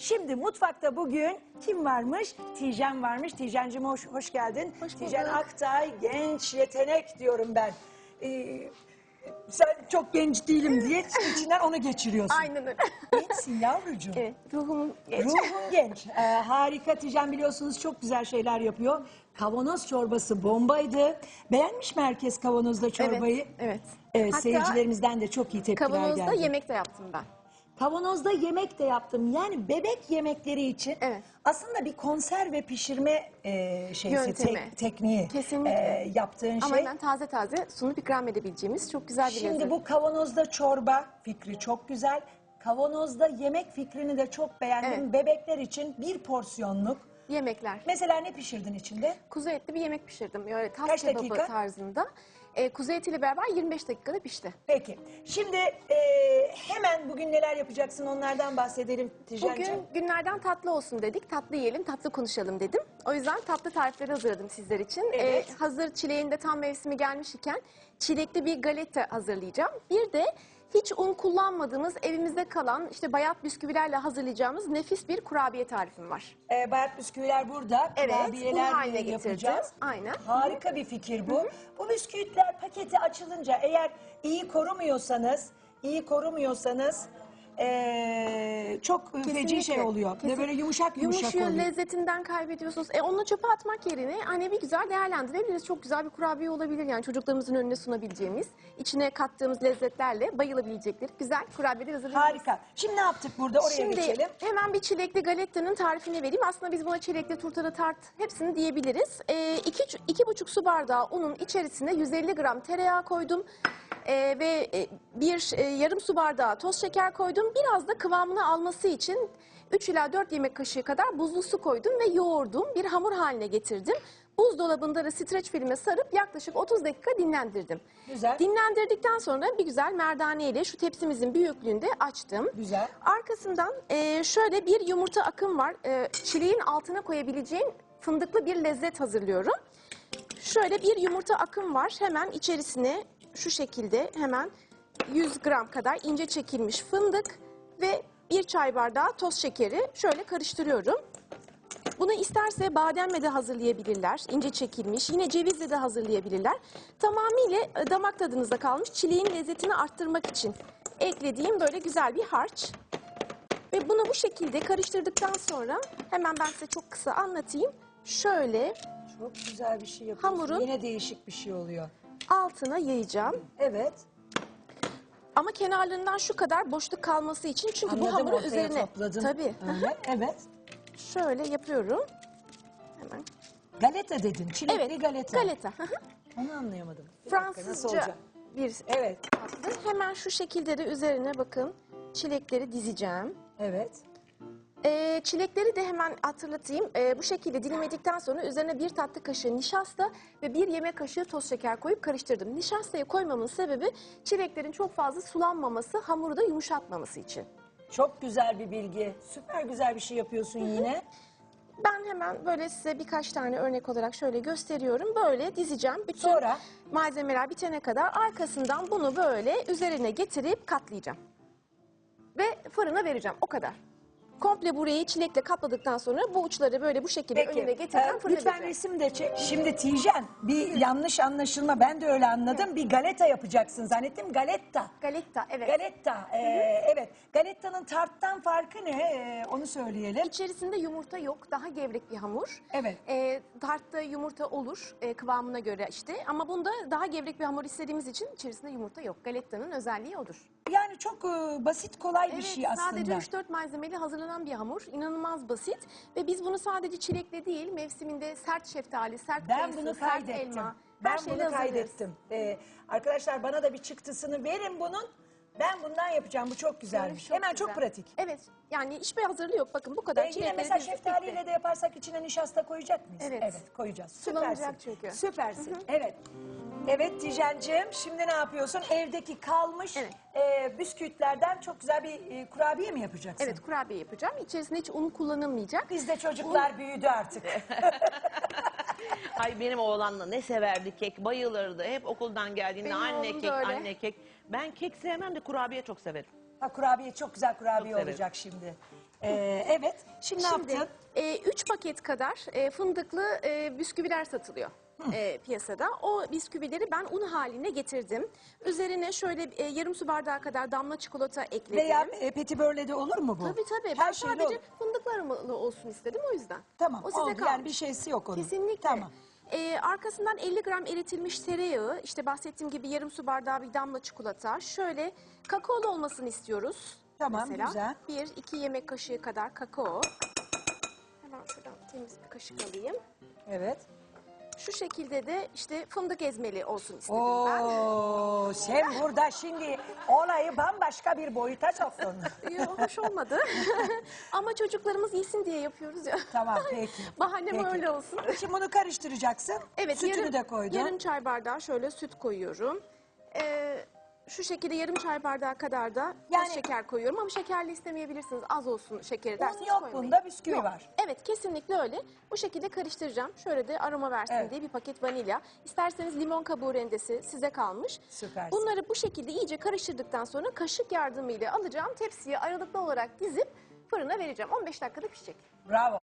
Şimdi mutfakta bugün kim varmış? Tijen varmış. Tijen'cim hoş, hoş geldin. Hoş Tijen. Aktay genç yetenek diyorum ben. Ee, sen çok genç değilim diye içinden onu geçiriyorsun. Aynen öyle. Gençsin yavrucuğum. evet, ruhumun genç. Ruhun genç. Ee, harika Tijen biliyorsunuz çok güzel şeyler yapıyor. Kavanoz çorbası bombaydı. Beğenmiş mi herkes kavanozda çorbayı? Evet, evet. Hatta seyircilerimizden de çok iyi tepkiler Kavanozda geldi. yemek de yaptım ben. Kavanozda yemek de yaptım. Yani bebek yemekleri için Evet. aslında bir konserve pişirme e, şeysi, Yöntemi. tek- tekniği Kesinlikle. e, yaptığın Ama şey. hemen taze taze sunup ikram edebileceğimiz çok güzel bir Şimdi lezzet. bu kavanozda çorba fikri çok güzel. Kavanozda yemek fikrini de çok beğendim. Evet. Bebekler için bir porsiyonluk. Yemekler. Mesela ne pişirdin içinde? Kuzu etli bir yemek pişirdim. Böyle tas Kaç kebabı dakika? tarzında. Ee, kuzu etiyle beraber 25 dakikada pişti. Peki. Şimdi e, hemen bugün neler yapacaksın onlardan bahsedelim Tijen'ciğim. Bugün günlerden tatlı olsun dedik. Tatlı yiyelim, tatlı konuşalım dedim. O yüzden tatlı tarifleri hazırladım sizler için. Evet. Ee, hazır çileğin de tam mevsimi gelmiş iken çilekli bir galeta hazırlayacağım. Bir de hiç un kullanmadığımız evimizde kalan işte bayat bisküvilerle hazırlayacağımız nefis bir kurabiye tarifim var. E, bayat bisküviler burada. Evet, kurabiyeler un haline yapacağız. getirdim. Aynen. Harika bir fikir bu. Bu bisküvitler paketi açılınca eğer iyi korumuyorsanız, iyi korumuyorsanız e, çok feci Kesinlikle, şey oluyor. Ve kesin- böyle yumuşak yumuşak Yumuşuyor, oluyor. lezzetinden kaybediyorsunuz. E onu çöpe atmak yerine hani bir güzel değerlendirebiliriz. Çok güzel bir kurabiye olabilir yani çocuklarımızın önüne sunabileceğimiz, içine kattığımız lezzetlerle bayılabilecekleri güzel kurabiyeler hazırlayabiliriz. Harika. Şimdi ne yaptık burada? Oraya Şimdi geçelim. hemen bir çilekli galettanın tarifini vereyim. Aslında biz buna çilekli turtalı tart hepsini diyebiliriz. Ee, iki, iki buçuk su bardağı unun içerisine 150 gram tereyağı koydum. Ee, ve e, bir e, yarım su bardağı toz şeker koydum. Biraz da kıvamını alması için 3 ila 4 yemek kaşığı kadar buzlu su koydum ve yoğurdum. Bir hamur haline getirdim. Buzdolabında da streç filme sarıp yaklaşık 30 dakika dinlendirdim. Güzel. Dinlendirdikten sonra bir güzel merdane ile şu tepsimizin büyüklüğünde açtım. Güzel. Arkasından e, şöyle bir yumurta akım var. E, çileğin altına koyabileceğin fındıklı bir lezzet hazırlıyorum. Şöyle bir yumurta akım var. Hemen içerisine şu şekilde hemen 100 gram kadar ince çekilmiş fındık ve bir çay bardağı toz şekeri şöyle karıştırıyorum. Bunu isterse bademle de hazırlayabilirler. ince çekilmiş. Yine cevizle de hazırlayabilirler. Tamamıyla e, damak tadınıza kalmış çileğin lezzetini arttırmak için eklediğim böyle güzel bir harç. Ve bunu bu şekilde karıştırdıktan sonra hemen ben size çok kısa anlatayım. Şöyle Çok güzel bir şey yapıyorsun. Hamurun- Yine değişik bir şey oluyor. altına yayacağım. Evet. Ama kenarlarından şu kadar boşluk kalması için çünkü Anladım, bu hamuru üzerine topladın. tabii evet. şöyle yapıyorum. Hemen. Galeta dedin. Çilekli Evet. galeta. Galeta. Onu anlayamadım. Bir Fransızca bir Evet. Hemen şu şekilde de üzerine bakın çilekleri dizeceğim. Evet. Ee, çilekleri de hemen hatırlatayım. Ee, bu şekilde dilimledikten sonra üzerine bir tatlı kaşığı nişasta ve bir yemek kaşığı toz şeker koyup karıştırdım. Nişastayı koymamın sebebi çileklerin çok fazla sulanmaması, hamuru da yumuşatmaması için. Çok güzel bir bilgi. Süper güzel bir şey yapıyorsun yine. Ben hemen böyle size birkaç tane örnek olarak şöyle gösteriyorum. Böyle dizeceğim. Bütün Sonra? malzemeler bitene kadar arkasından bunu böyle üzerine getirip katlayacağım. Ve fırına vereceğim. O kadar. Komple burayı çilekle kapladıktan sonra bu uçları böyle bu şekilde önüne getireceğim. e, fırına lütfen resim de çek. Şimdi Tijen bir yanlış anlaşılma ben de öyle anladım. Bir galeta yapacaksın zannettim. Galetta. Galetta evet. Galetta. e, evet. Galetta'nın tarttan farkı ne? E, onu söyleyelim. İçerisinde yumurta yok. Daha gevrek bir hamur. Evet. E, tartta yumurta olur e, kıvamına göre işte. Ama bunda daha gevrek bir hamur istediğimiz için içerisinde yumurta yok. Galetta'nın özelliği odur. Yani çok e, basit kolay bir Evet, şey aslında. sadece 3-4 malzemeli hazırlanan bir hamur. İnanılmaz basit. Ve biz bunu sadece çilekle değil, mevsiminde sert şeftali, sert Ben kayısı, bunu sert kaydettim. elma, ben her şeyle bunu hazırlıyoruz. kaydettim. Ee, arkadaşlar bana da bir çıktısını verin bunun. Ben bundan yapacağım. Bu çok güzelmiş. Çok Hemen güzel. çok pratik. Evet, yani hiçbir hazırlığı yok. Bakın bu kadar Ee, yine çilekleri mesela dizdik, şeftaliyle de yaparsak içine nişasta koyacak mıyız? Evet. koyacağız. Sulanacak Süpersin. çünkü. Süpersin. Evet. Evet Tijen'cim şimdi ne yapıyorsun? Evdeki kalmış Evet. e, bisküvitlerden çok güzel bir e, kurabiye mi yapacaksın? Evet, kurabiye yapacağım. İçerisinde hiç un kullanılmayacak. Bizde çocuklar büyüdü artık. Ay benim oğlanla ne severdi kek, bayılırdı. Hep okuldan geldiğinde Benim anne oğlum kek, da öyle. anne kek. Ben kek sevmem de kurabiye çok severim. Ha, kurabiye çok güzel kurabiye Çok severim. olacak şimdi. Ee, evet. Şimdi, ne Şimdi yaptın? 3 paket kadar e, fındıklı e, bisküviler satılıyor e, piyasada. O bisküvileri ben un haline getirdim. Üzerine şöyle e, yarım su bardağı kadar damla çikolata ekledim. Veya e, petibörle de olur mu bu? Tabii tabii. Her Ben şeyle sadece olur. fındıklı aromalı olsun istedim o yüzden. Tamam O size oldu. kalmış. Yani bir şeysi yok onun. Kesinlikle. Tamam. Ee, arkasından 50 gram eritilmiş tereyağı, işte bahsettiğim gibi yarım su bardağı bir damla çikolata. Şöyle kakaolu olmasını istiyoruz. Tamam, Mesela güzel. bir iki yemek kaşığı kadar kakao. Hemen şuradan temiz bir kaşık alayım. Evet. Şu şekilde de işte fındık ezmeli olsun istedim ben. Oo, sen burada şimdi olayı bambaşka bir boyuta soktun. Yok hoş olmadı. Ama çocuklarımız yesin diye yapıyoruz ya. tamam peki. Bahanem Peki. öyle olsun. Şimdi bunu karıştıracaksın. Evet, Sütünü yarım, de koydun. yarım çay bardağı şöyle süt koyuyorum. Ee, şu şekilde yarım çay bardağı kadar da Yani- toz şeker koyuyorum ama şekerli istemeyebilirsiniz. Az olsun şekeri derseniz yok koymayın. bunda, bisküvi Yok. var. Evet kesinlikle öyle. Bu şekilde karıştıracağım. Şöyle de aroma versin Evet. diye bir paket vanilya. İsterseniz limon kabuğu rendesi size kalmış. Süpersin. Bunları bu şekilde iyice karıştırdıktan sonra kaşık yardımıyla alacağım. Tepsiye aralıklı olarak dizip fırına vereceğim. 15 dakikada pişecek. Bravo.